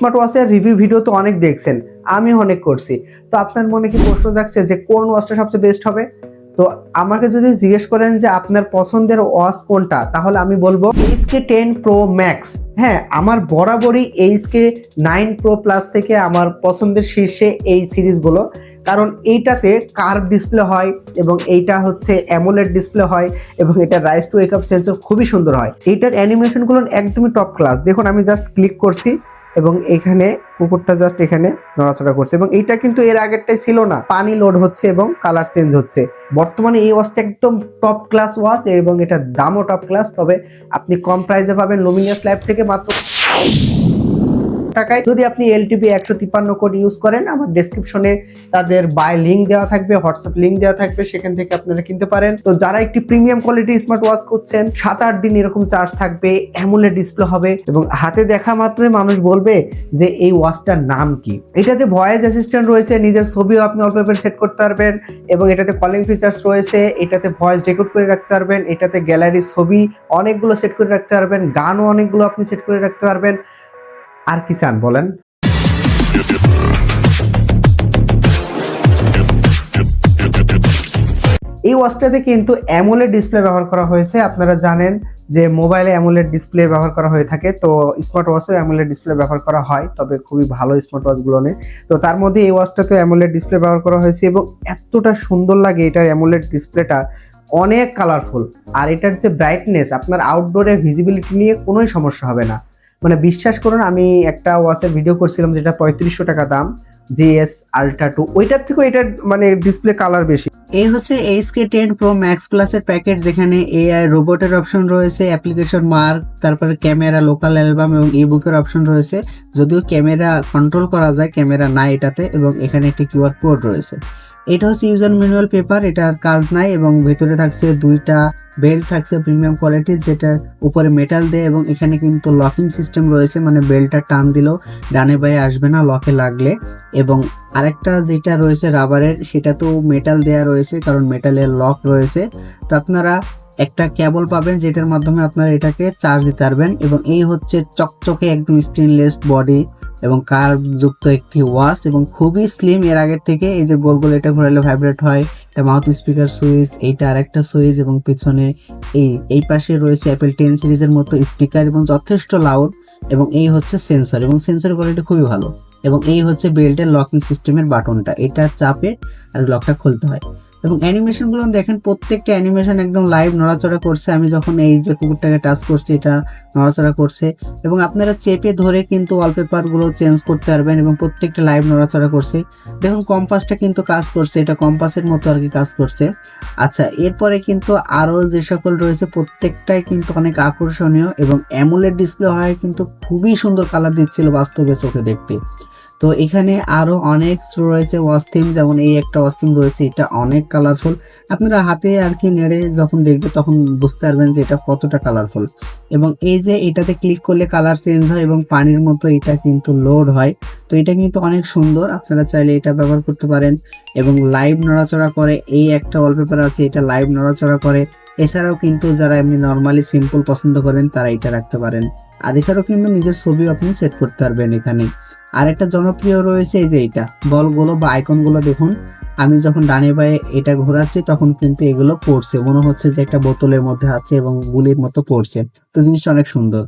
Smart ওয়াচের review video তো অনেক দেখছেন আমি অনেক করছি। তো আপনার মনে কি প্রশ্ন জাগছে যে কোন ওয়াচটা সবচেয়ে বেস্ট হবে? তো আমাকে যদি জিজ্ঞেস করেন যে আপনার পছন্দের ওয়াচ কোনটা, তাহলে আমি বলব এইচকে টেন প্রো ম্যাক্স হ্যাঁ আমার বরাবরই এইচকে নাইন প্রো প্লাস থেকে আমার পছন্দের শীর্ষে এই সিরিজগুলো কারণ এইটাতে কার্ভ ডিসপ্লে হয় এবং এইটা হচ্ছে অ্যামোলেড ডিসপ্লে হয় এবং এটা রাইস টু ওয়েক সেন্সর খুবই সুন্দর হয়। এইটার অ্যানিমেশনগুলো একদমই টপ ক্লাস দেখুন, আমি জাস্ট ক্লিক করছি। এবং এখানে কুকুরটা জাস্ট এখানে নড়াচড়া করছে এবং এইটা কিন্তু এর আগেরটাই ছিল না। পানি লোড হচ্ছে এবং কালার চেঞ্জ হচ্ছে। বর্তমানে এই ওয়াচটা একদম টপ ক্লাস ওয়াচ এবং এটার দামও টপ ক্লাস তবে আপনি কম প্রাইসে পাবেন লুমিনিয়াস লাইফ থেকে মাত্র টাকায় যদি আপনি এলটিপি একশো তিপ্পান্ন কোড ইউজ করেন, আমার ডেসক্রিপশনে তাদের বাই লিঙ্ক দেওয়া থাকবে হোয়াটসঅ্যাপ লিঙ্ক দেওয়া থাকবে, সেখান থেকে আপনারা কিনতে পারেন। তো যারা একটি প্রিমিয়াম কোয়ালিটি স্মার্ট ওয়াচ করছেন সাত আট দিন এরকম চার্জ থাকবে অ্যামুলেট ডিসপ্লে হবে এবং হাতে দেখা মাত্রই মানুষ বলবে যে এই ওয়াচটার নাম কি। এটাতে ভয়েস অ্যাসিস্ট্যান্ট রয়েছে, নিজের ছবিও আপনি অল্প সেট করতে পারবেন এবং এটাতে কলিং ফিচার্স রয়েছে, এটাতে ভয়েস রেকর্ড করে রাখতে পারবেন, এটাতে গ্যালারি ছবি অনেকগুলো সেট করে রাখতে পারবেন, গানও অনেকগুলো আপনি সেট করে রাখতে পারবেন। আর কি চান বলেন? এই ওয়াচটাতে কিন্তু অ্যামোলেড ডিসপ্লে ব্যবহার করা হয়েছে। আপনারা জানেন যে মোবাইলে অ্যামোলেড ডিসপ্লে ব্যবহার করা হয়ে থাকে, তো স্মার্ট ওয়াচেও অ্যামোলেড ডিসপ্লে ব্যবহার করা হয়, তবে খুবই ভালো স্মার্ট ওয়াচগুলো নেই। তো তার মধ্যে এই ওয়াচটাতে অ্যামোলেড ডিসপ্লে ব্যবহার করা হয়েছে এবং এতটা সুন্দর লাগে এটার অ্যামোলেড ডিসপ্লেটা। অনেক কালারফুল। আর এটার যে ব্রাইটনেস আপনার আউটডোরে ভিজিবিলিটি নিয়ে কোনোই সমস্যা হবে না। মানে বিশ্বাস করুন, আমি একটা ওয়াচের ভিডিও করছিলাম যেটা পঁয়ত্রিশশো টাকা দাম জিএস আলট্রা টু ওইটার থেকেও এটার মানে ডিসপ্লে কালার বেশি। এই হচ্ছে এইচকে টেন প্রো ম্যাক্স প্লাসের প্যাকেট যেখানে এআই রোবটের অপশন রয়েছে অ্যাপ্লিকেশন মার্ক তারপরে ক্যামেরা লোকাল অ্যালবাম এবং ই বুকের অপশন রয়েছে। যদিও ক্যামেরা কন্ট্রোল করা যায় ক্যামেরা নাই এটাতে এবং এখানে একটি কিউআর কোড রয়েছে। এটা হচ্ছে ইউজার ম্যানুয়াল পেপার এটার কাজ নাই এবং ভেতরে থাকছে দুইটা বেল্ট থাকছে প্রিমিয়াম কোয়ালিটির যেটার উপরে মেটাল দেয় এবং এখানে কিন্তু লকিং সিস্টেম রয়েছে মানে বেল্টটা টান দিলেও ডানে বাইরে আসবে না লকে লাগলে। এবং আরেকটা যেটা রয়েছে রাবারের সেটা তো মেটাল দেয়া রয়েছে, কারণ মেটালের লক রয়েছে। তো আপনারা একটা কেবল পাবেন যেটার মাধ্যমে আপনারা এটাকে চার্জ দিতে পারবেন এবং এই হচ্ছে চকচকে একদম স্টেনলেস বডি এবং কার্ভ যুক্ত একটি ওয়াচ এবং খুবই স্লিম এর আগের থেকে এই যে গোল গোল এটা ঘোরালে ভাইব্রেট হয়, এটা মাউথ স্পিকার সুইচ এইটা আরেকটা সুইচ এবং পিছনে এই এই পাশে রয়েছে অ্যাপেল টেন সিরিজের মতো স্পিকার এবং যথেষ্ট লাউড এবং এই হচ্ছে সেন্সর এবং সেন্সর কোয়ালিটি খুবই ভালো এবং এই হচ্ছে বেল্টের লকিং সিস্টেমের বাটনটা এটা চাপে আর লকটা খুলতে হয়। এবং অ্যানিমেশনগুলো দেখেন, প্রত্যেকটা অ্যানিমেশন একদম লাইভ নড়াচড়া করছে। আমি যখন এই যে কুকুরটাকে টাচ করছি, এটা নড়াচড়া করছে। এবং আপনারা চেপে ধরে কিন্তু ওয়ালপেপারগুলো চেঞ্জ করতে পারবেন এবং প্রত্যেকটা লাইভ নড়াচড়া করছে। দেখুন কম্পাসটা কিন্তু কাজ করছে, এটা কম্পাসের মতো আর কি কাজ করছে। আচ্ছা এরপরে কিন্তু আরও যে সকল রয়েছে, প্রত্যেকটাই কিন্তু অনেক আকর্ষণীয় এবং অ্যামুলেট ডিসপ্লে হয়, কিন্তু খুবই সুন্দর কালার দিচ্ছিল বাস্তবে চোখে দেখতে। তো এখানে আরও অনেক রয়েছে অস্থিম যেমন এই একটা অস্থিম রয়েছে, এটা অনেক কালারফুল আপনারা হাতে আর কি নেড়ে যখন দেখবে তখন বুঝতে পারবেন যে এটা কতটা কালারফুল এবং এই যে এটাতে ক্লিক করলে কালার চেঞ্জ হয় এবং পানির মতো এটা কিন্তু লোড হয়। তো এটা কিন্তু অনেক সুন্দর। আপনারা চাইলে এটা ব্যবহার করতে পারেন এবং লাইভ নড়াচড়া করে, এই একটা ওয়ালপেপার আছে, এটা লাইভ নড়াচড়া করে। এছাড়াও কিন্তু যারা এমনি নর্মালি সিম্পল পছন্দ করেন, তারা এটা রাখতে পারেন। আর এছাড়াও কিন্তু নিজের ছবিও আপনি সেট করতে পারবেন এখানে। আর একটা জনপ্রিয় রয়েছে এই যে এটা। বলগুলো বা আইকনগুলো দেখুন। আমি যখন ডানে বাই এটা ঘোরাচ্ছি, তখন কিন্তু এগুলো পড়ছে। মনে হচ্ছে যে একটা বোতলের মধ্যে আছে এবং গুলির মতো পড়ছে। তো জিনিসটা অনেক সুন্দর।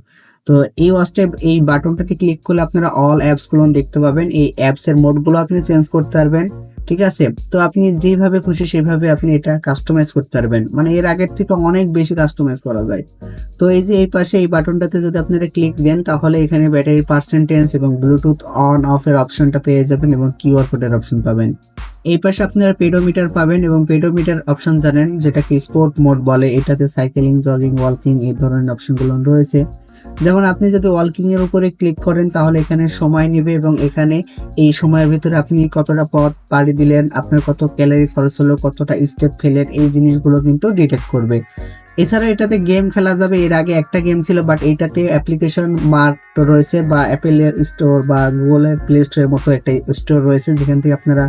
তো এই ওয়াচটা এই বাটনটাতে ক্লিক করলে আপনারা অল অ্যাপসগুলো দেখতে পাবেন। এই অ্যাপস এর মোডগুলো আপনি চেঞ্জ করতে পারবেন। ঠিক আছে? তো আপনি যেভাবে খুশি সেভাবে আপনি এটা কাস্টমাইজ করতে পারবেন। মানে এর আগের থেকে অনেক বেশি কাস্টমাইজ করা যায়। তো এই যে এই পাশে এই বাটনটাতে যদি আপনারা ক্লিক দেন, তাহলে এখানে ব্যাটারির পার্সেন্টেজ এবং ব্লুটুথ অন অফ এর অপশনটা পেয়ে যাবেন এবং কিউআর কোডের অপশন পাবেন। এই পাশে আপনারা পেডোমিটার পাবেন এবং পেডোমিটার অপশন জানেন, যেটাকে স্পোর্ট মোড বলে। এটাতে সাইকেলিং জগিং ওয়াকিং এই ধরনের অপশনগুলো রয়েছে। যেমন আপনি যদি ওয়ালকিং এর উপরে ক্লিক করেন, তাহলে এখানে সময় নেবে এবং এখানে এই সময়ের ভিতরে আপনি কতটা পথ পাড়ি দিলেন, আপনার কত ক্যালোরি খরচ হলো, কতটা স্টেপ ফেলেন, এই জিনিসগুলো কিন্তু ডিটেক্ট করবে। এছাড়াও এটাতে গেম খেলা যাবে। এর আগে একটা গেম ছিল বাট এইটাতে অ্যাপ্লিকেশন মার্ক রয়েছে বা অ্যাপেলের স্টোর বা গুগলের প্লে স্টোরের মতো একটা স্টোর রয়েছে, যেখান থেকে আপনারা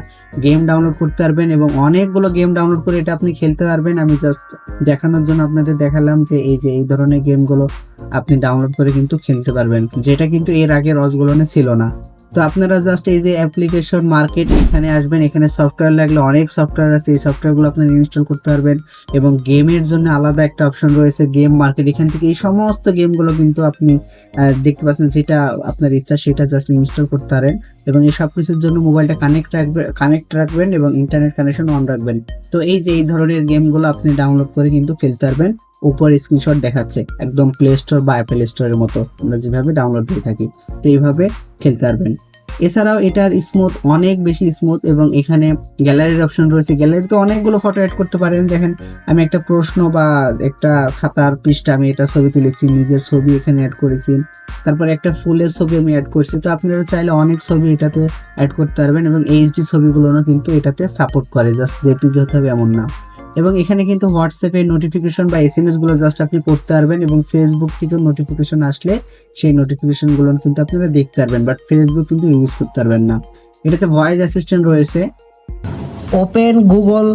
গেম ডাউনলোড করতে পারবেন এবং অনেকগুলো গেম ডাউনলোড করে এটা আপনি খেলতে পারবেন। আমি জাস্ট দেখানোর জন্য আপনাদের দেখালাম যে এই যে এই ধরনের গেমগুলো আপনি ডাউনলোড করে কিন্তু খেলতে পারবেন, যেটা কিন্তু এর আগে রসগুলোনে ছিল না। তো আপনারা জাস্ট এই যে অ্যাপ্লিকেশন মার্কেট এখানে আসবেন, এখানে সফটওয়্যার লাগলে অনেক সফটওয়্যার আছে, এই সফটওয়্যারগুলো আপনারা ইনস্টল করতে পারবেন এবং গেমের জন্য আলাদা একটা অপশন রয়েছে গেম মার্কেট এখান থেকে এই সমস্ত গেমগুলো কিন্তু আপনি দেখতে পাচ্ছেন যেটা আপনার ইচ্ছা, সেটা জাস্ট ইনস্টল করতে পারেন এবং এই সব কিছুর জন্য মোবাইলটা কানেক্ট রাখবেন কানেক্ট রাখবেন এবং ইন্টারনেট কানেকশন অন রাখবেন। তো এই যে এই ধরনের গেমগুলো আপনি ডাউনলোড করে কিন্তু খেলতে পারবেন। উপর স্ক্রিনশট দেখাচ্ছে একদম প্লে স্টোর বা অ্যাপেল স্টোরের মতো। আমরা যেভাবে ডাউনলোড দিয়ে থাকি, তো এইভাবে খেলতে পারবেন। এছাড়াও এটার স্মুথ অনেক বেশি স্মুথ এবং এখানে গ্যালারির অপশন রয়েছে। গ্যালারিতে অনেকগুলো ফটো অ্যাড করতে পারেন। দেখেন, আমি একটা প্রশ্ন বা একটা খাতার পৃষ্ঠা আমি এটা ছবি তুলেছি, নিজের ছবি এখানে অ্যাড করেছি। তারপরে একটা ফুলের ছবি আমি অ্যাড করছি। তো আপনারা চাইলে অনেক ছবি এটাতে অ্যাড করতে পারবেন এবং এইচডি ছবিগুলোও কিন্তু এটাতে সাপোর্ট করে। জাস্ট জেপিজি হতে হবে এমন না। এবং এখানে কিন্তু হোয়াটসঅ্যাপে নোটিফিকেশন বা এস এম এসগুলো জাস্ট আপনি পড়তে পারবেন এবং ফেসবুক থেকেও নোটিফিকেশন আসলে সেই নোটিফিকেশনগুলো কিন্তু আপনারা দেখতে পারবেন বাট ফেসবুক কিন্তু ইউজ করতে পারবেন না। এটাতে ভয়েস অ্যাসিস্ট্যান্ট রয়েছে। ওপেন গুগল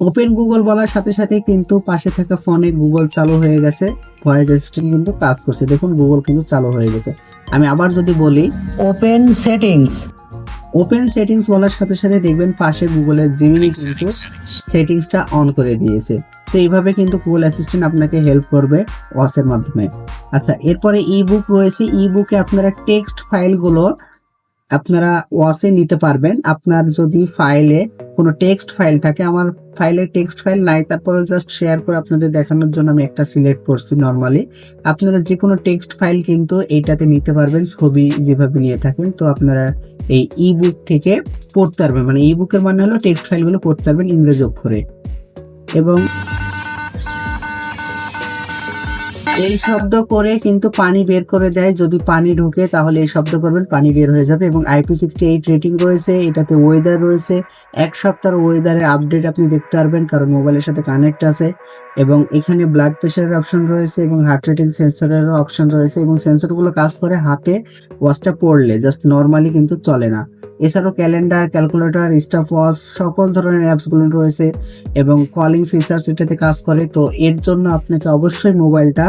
ওপেন গুগল বলার সাথে সাথে কিন্তু পাশে থাকা ফোনে গুগল চালু হয়ে গেছে। ভয়েস অ্যাসিস্ট্যান্ট কিন্তু কাজ করছে। দেখুন গুগল কিন্তু চালু হয়ে গেছে। আমি আবার যদি বলি ওপেন সেটিংস ওপেন সেটিংস বলার সাথে সাথে দেখবেন পাশে গুগলের জিমিনি কিন্তু সেটিংসটা অন করে দিয়েছে। তো এইভাবে কিন্তু গুগল অ্যাসিস্ট্যান্ট আপনাকে হেল্প করবে ওয়াসের মাধ্যমে। আচ্ছা এরপরে ই বুক রয়েছে। ই বুকে আপনারা টেক্সট ফাইলগুলো আপনারা ওয়াসে নিতে পারবেন। আপনার যদি ফাইলে কোনো টেক্সট ফাইল থাকে, আমার ফাইলে টেক্সট ফাইল নাই, তারপরে জাস্ট শেয়ার করে আপনাদের দেখানোর জন্য আমি একটা সিলেক্ট করছি নর্মালি আপনারা যে কোনো টেক্সট ফাইল কিন্তু এইটাতে নিতে পারবেন, ছবি যেভাবে নিয়ে থাকেন, তো আপনারা এই ই বুক থেকে পড়তে পারবেন। মানে ই বুকের মানে হলো টেক্সট ফাইলগুলো পড়তে পারবেন ইংরেজি অক্ষরে। এবং এই শব্দ করে কিন্তু পানি বের করে দেয়। যদি পানি ঢোকে, তাহলে এই শব্দ করবেন, পানি বের হয়ে যাবে এবং আইপি সিক্সটি এইট রেটিং রয়েছে, এটাতে ওয়েদার রয়েছে। এক সপ্তাহের ওয়েদারের আপডেট আপনি দেখতে পারবেন, কারণ মোবাইলের সাথে কানেক্ট আছে এবং এখানে ব্লাড প্রেশারের অপশন রয়েছে এবং হার্ট রেটিং সেন্সরেরও অপশন রয়েছে এবং সেন্সরগুলো কাজ করে হাতে ওয়াচটা পড়লে জাস্ট নর্মালি কিন্তু চলে না। এছাড়াও ক্যালেন্ডার ক্যালকুলেটর স্টাফ ওয়াচ সকল ধরনের অ্যাপসগুলো রয়েছে এবং কলিং ফিচার্স এটাতে কাজ করে। তো এর জন্য আপনাকে অবশ্যই মোবাইলটা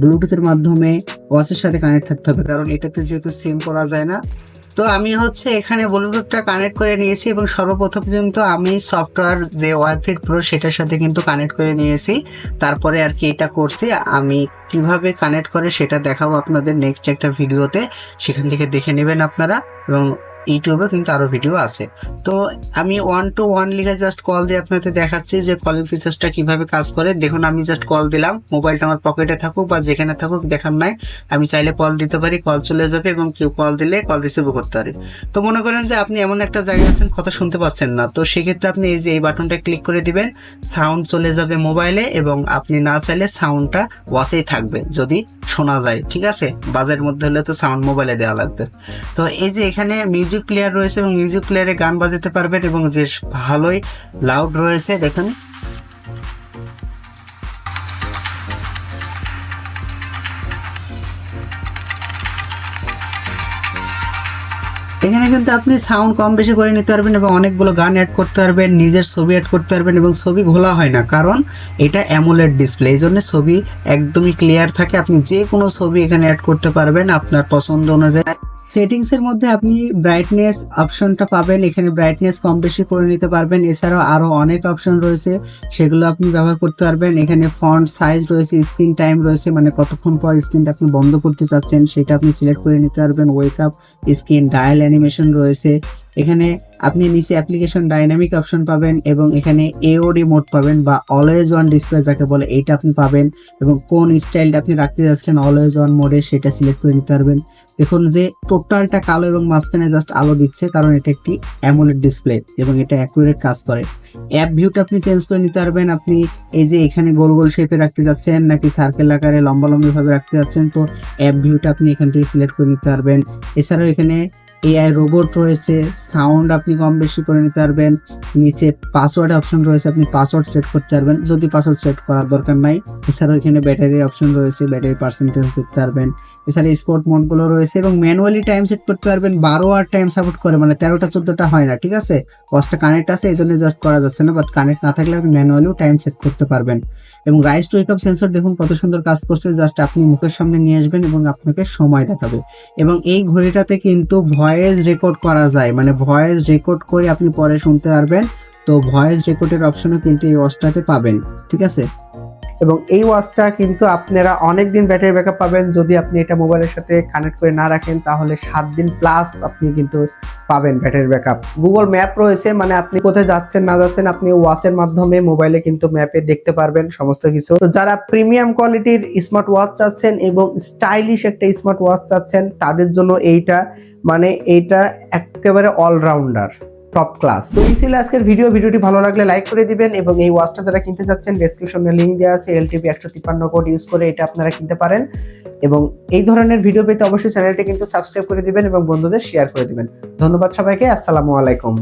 ব্লুটুথের মাধ্যমে ওয়াচের সাথে কানেক্ট থাকতে হবে, কারণ এটাতে যেহেতু সিম করা যায় না। তো আমি হচ্ছে এখানে ব্লুটুথটা কানেক্ট করে নিয়েছি এবং সর্বপ্রথম কিন্তু আমি সফটওয়্যার যে ওয়াইফাই প্রো সেটার সাথে কিন্তু কানেক্ট করে নিয়েছি। তারপরে আর কি এটা করছি, আমি কীভাবে কানেক্ট করে সেটা দেখাবো আপনাদের নেক্সট একটা ভিডিওতে সেখান থেকে দেখে নেবেন আপনারা এবং ইউটিউবে কিন্তু আরও ভিডিও আছে। তো আমি ওয়ান টু ওয়ান লিখে জাস্ট কল দিয়ে আপনাদের দেখাচ্ছি যে কলিং ফিচার্সটা কীভাবে কাজ করে। দেখুন, আমি জাস্ট কল দিলাম মোবাইলটা আমার পকেটে থাকুক বা যেখানে থাকুক, দেখার নাই। আমি চাইলে কল দিতে পারি কল চলে যাবে এবং কেউ কল দিলে কল রিসিভও করতে পারি। তো মনে করেন যে আপনি এমন একটা জায়গায় আছেন, কথা শুনতে পাচ্ছেন না। তো সেক্ষেত্রে আপনি এই যে এই বাটনটা ক্লিক করে দিবেন সাউন্ড চলে যাবে মোবাইলে এবং আপনি না চাইলে সাউন্ডটা ওয়াচেই থাকবে। যদি শোনা যায়, ঠিক আছে? বাজের মধ্যে হলে তো সাউন্ড মোবাইলে দেওয়া লাগতো তো এই যে এখানে মিউজিক প্লেয়ার রয়েছে এবং মিউজিক প্লেয়ারে গান বাজাতে পারবেন এবং যে ভালোই লাউড রয়েছে, দেখুন। এখানে কিন্তু আপনি সাউন্ড কম বেশি করে নিতে পারবেন এবং অনেকগুলো গান অ্যাড করতে পারবেন, নিজের ছবি অ্যাড করতে পারবেন এবং ছবি ঘোলা হয় না। কারণ এটা অ্যামোলেড ডিসপ্লে এই জন্য ছবি একদমই ক্লিয়ার থাকে। আপনি যে কোনো ছবি এখানে অ্যাড করতে পারবেন আপনার পছন্দ অনুযায়ী। সেটিংস এর মধ্যে আপনি ব্রাইটনেস অপশনটা পাবেন। এখানে ব্রাইটনেস কম বেশি করে নিতে পারবেন। এছাড়াও আরও অনেক অপশন রয়েছে, সেগুলো আপনি ব্যবহার করতে পারবেন। এখানে ফন্ট সাইজ রয়েছে স্ক্রিন টাইম রয়েছে মানে কতক্ষণ পর স্ক্রিনটা আপনি বন্ধ করতে চাচ্ছেন, সেটা আপনি সিলেক্ট করে নিতে পারবেন। Wake up screen dial animation রয়েছে। এখানে আপনি নিচে অ্যাপ্লিকেশন ডাইনামিক অপশন পাবেন এবং এখানে এওডি মোড পাবেন বা অলওয়েজ অন ডিসপ্লে যাকে বলে, এইটা আপনি পাবেন এবং কোন স্টাইলটা আপনি রাখতে যাচ্ছেন অলওয়েজ অন মোডে সেটা সিলেক্ট করে নিতে পারবেন। দেখুন যে টোটালটা কালো এবং মাঝখানে জাস্ট আলো দিচ্ছে, কারণ এটা একটি অ্যামোলেড ডিসপ্লে এবং এটা অ্যাকুরেট কাজ করে। অ্যাপ ভিউটা আপনি চেঞ্জ করে নিতে পারবেন। আপনি এই যে এখানে গোল গোল শেপে রাখতে যাচ্ছেন নাকি সার্কেল আকারে লম্বা লম্বি ভাবে রাখতে যাচ্ছেন, তো অ্যাপ ভিউটা আপনি এখান থেকে সিলেক্ট করে নিতে পারবেন। এছাড়াও এখানে এআই রোবট রয়েছে সাউন্ড আপনি কম বেশি করে নিতে পারবেন, নিচে পাসওয়ার্ড অপশন রয়েছে, আপনি পাসওয়ার্ড সেট করতে পারবেন, যদি পাসওয়ার্ড সেট করার দরকার নাই, এছাড়াও এখানে ব্যাটারি অপশন রয়েছে ব্যাটারি পার্সেন্টেজ দেখতে পারবেন, এছাড়া স্পোর্ট মোডগুলো রয়েছে এবং ম্যানুয়ালি টাইম সেট করতে পারবেন, বারো আর টাইম সাপোর্ট করে মানে তেরোটা চোদ্দোটা হয় না, ঠিক আছে? ওয়াচটা কানেক্ট আছে, এই জন্য জাস্ট করা যাচ্ছে না বাট কানেক্ট না থাকলে আপনি ম্যানুয়ালিও টাইম সেট করতে পারবেন। এবং রাইস টু আপ সেন্সর দেখুন কত সুন্দর কাজ করছে জাস্ট আপনি মুখের সামনে নিয়ে আসবেন এবং আপনাকে সময় দেখাবে। এবং এই ঘড়িটাতে কিন্তু ভয়েস রেকর্ড করা যায়। মানে ভয়েস রেকর্ড করে আপনি পরে শুনতে পারবেন। তো ভয়েস রেকর্ডের অপশনও কিন্তু এই ওয়াচটাতে পাবেন। ঠিক আছে? এবং এই ওয়াচটা কিন্তু আপনারা অনেক দিন ব্যাটারি ব্যাকআপ পাবেন। যদি আপনি এটা মোবাইলের সাথে কানেক্ট করে না রাখেন, তাহলে সাত দিন প্লাস আপনি কিন্তু পাবেন ব্যাটারি ব্যাকআপ। গুগল ম্যাপ রয়েছে মানে আপনি কোথায় যাচ্ছেন, না যাচ্ছেন, আপনি ওয়াচের মাধ্যমে মোবাইলে কিন্তু ম্যাপে দেখতে পারবেন সমস্ত কিছু। তো যারা প্রিমিয়াম কোয়ালিটির স্মার্ট ওয়াচ চাচ্ছেন এবং স্টাইলিশ একটা স্মার্ট ওয়াচ চাচ্ছেন, তাদের জন্য এইটা মানে এইটা একেবারে অলরাউন্ডার টপ ক্লাস তো এই ছিল আজকের ভিডিও ভিডিওটি ভালো লাগলে লাইক করে দিবেন এবং এই ওয়াচটা যারা কিনতে চাচ্ছেন ডেসক্রিপশনে লিঙ্ক দেওয়া আছে এল টিপি একশো তিপ্পান্ন কোড ইউজ করে এটা আপনারা কিনতে পারেন। এবং এই ধরনের ভিডিও পেতে অবশ্যই চ্যানেলটি কিন্তু সাবস্ক্রাইব করে দিবেন এবং বন্ধুদের শেয়ার করে দিবেন। ধন্যবাদ সবাইকে, আসসালামু আলাইকুম।